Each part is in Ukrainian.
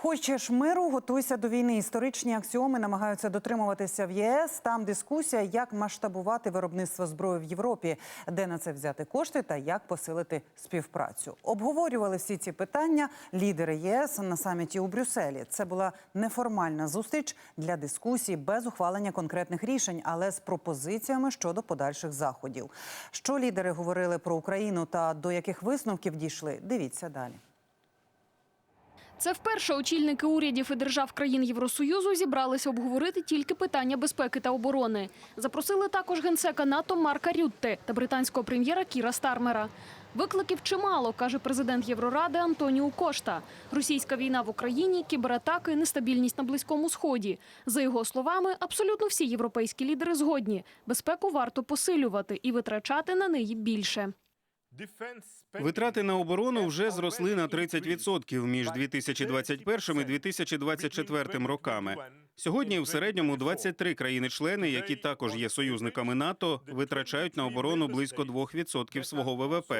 Хочеш миру, готуйся до війни. Історичні аксіоми намагаються дотримуватися в ЄС. Там дискусія, як масштабувати виробництво зброї в Європі, де на це взяти кошти та як посилити співпрацю. Обговорювали всі ці питання лідери ЄС на саміті у Брюсселі. Це була неформальна зустріч для дискусії без ухвалення конкретних рішень, але з пропозиціями щодо подальших заходів. Що лідери говорили про Україну та до яких висновків дійшли? Дивіться далі. Це вперше очільники урядів і держав країн Євросоюзу зібралися обговорити тільки питання безпеки та оборони. Запросили також генсека НАТО Марка Рютте та британського прем'єра Кіра Стармера. Викликів чимало, каже президент Євроради Антоніу Кошта. Російська війна в Україні, кібератаки, нестабільність на Близькому Сході. За його словами, абсолютно всі європейські лідери згодні. Безпеку варто посилювати і витрачати на неї більше. Витрати на оборону вже зросли на 30% між 2021 і 2024 роками. Сьогодні в середньому 23 країни-члени, які також є союзниками НАТО, витрачають на оборону близько 2% свого ВВП.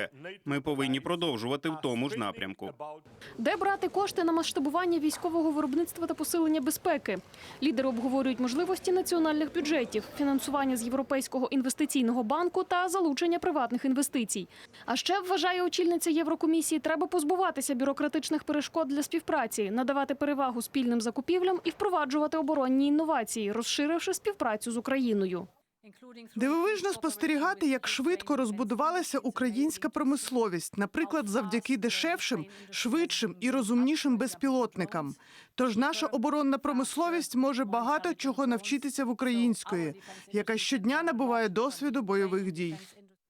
Ми повинні продовжувати в тому ж напрямку. Де брати кошти на масштабування військового виробництва та посилення безпеки? Лідери обговорюють можливості національних бюджетів, фінансування з Європейського інвестиційного банку та залучення приватних інвестицій. А ще вважає очільниця Єврокомісії, треба позбуватися бюрократичних перешкод для співпраці, надавати перевагу спільним закупівлям і впроваджувати оборонні інновації, розширивши співпрацю з Україною. Дивовижно спостерігати, як швидко розбудувалася українська промисловість, наприклад, завдяки дешевшим, швидшим і розумнішим безпілотникам. Тож наша оборонна промисловість може багато чого навчитися в української, яка щодня набуває досвіду бойових дій.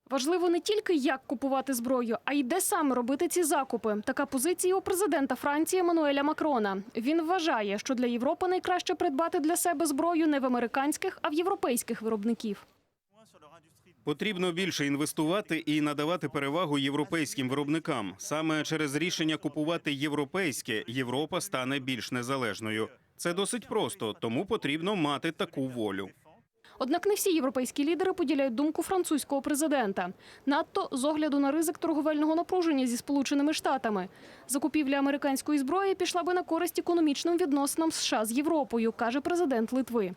Важливо не тільки як купувати зброю, а й де саме робити ці закупи. Така позиція у президента Франції Еммануеля Макрона. Він вважає, що для Європи найкраще придбати для себе зброю не в американських, а в європейських виробників. Потрібно більше інвестувати і надавати перевагу європейським виробникам. Саме через рішення купувати європейське Європа стане більш незалежною. Це досить просто, тому потрібно мати таку волю. Однак не всі європейські лідери поділяють думку французького президента. Надто з огляду на ризик торговельного напруження зі сполученими штатами. Закупівля американської зброї пішла би на користь економічним відносинам США з Європою, каже президент Литви.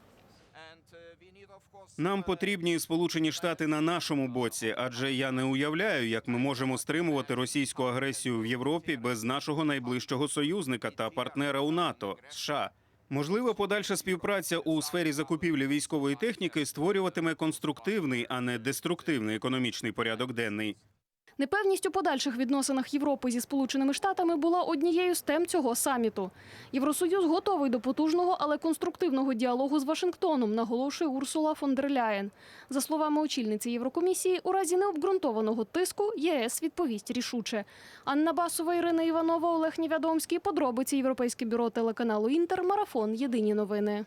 Нам потрібні Сполучені Штати на нашому боці, адже я не уявляю, як ми можемо стримувати російську агресію в Європі без нашого найближчого союзника та партнера у НАТО США. Можливо, подальша співпраця у сфері закупівлі військової техніки створюватиме конструктивний, а не деструктивний економічний порядок денний. Непевність у подальших відносинах Європи зі Сполученими Штатами була однією з тем цього саміту. Євросоюз готовий до потужного, але конструктивного діалогу з Вашингтоном, наголошує Урсула фон дер Ляєн. За словами очільниці Єврокомісії, у разі необґрунтованого тиску ЄС відповість рішуче. Анна Басова, Ірина Іванова, Олег Нівядомський. Подробиці Європейське бюро телеканалу Інтер. Марафон. Єдині новини.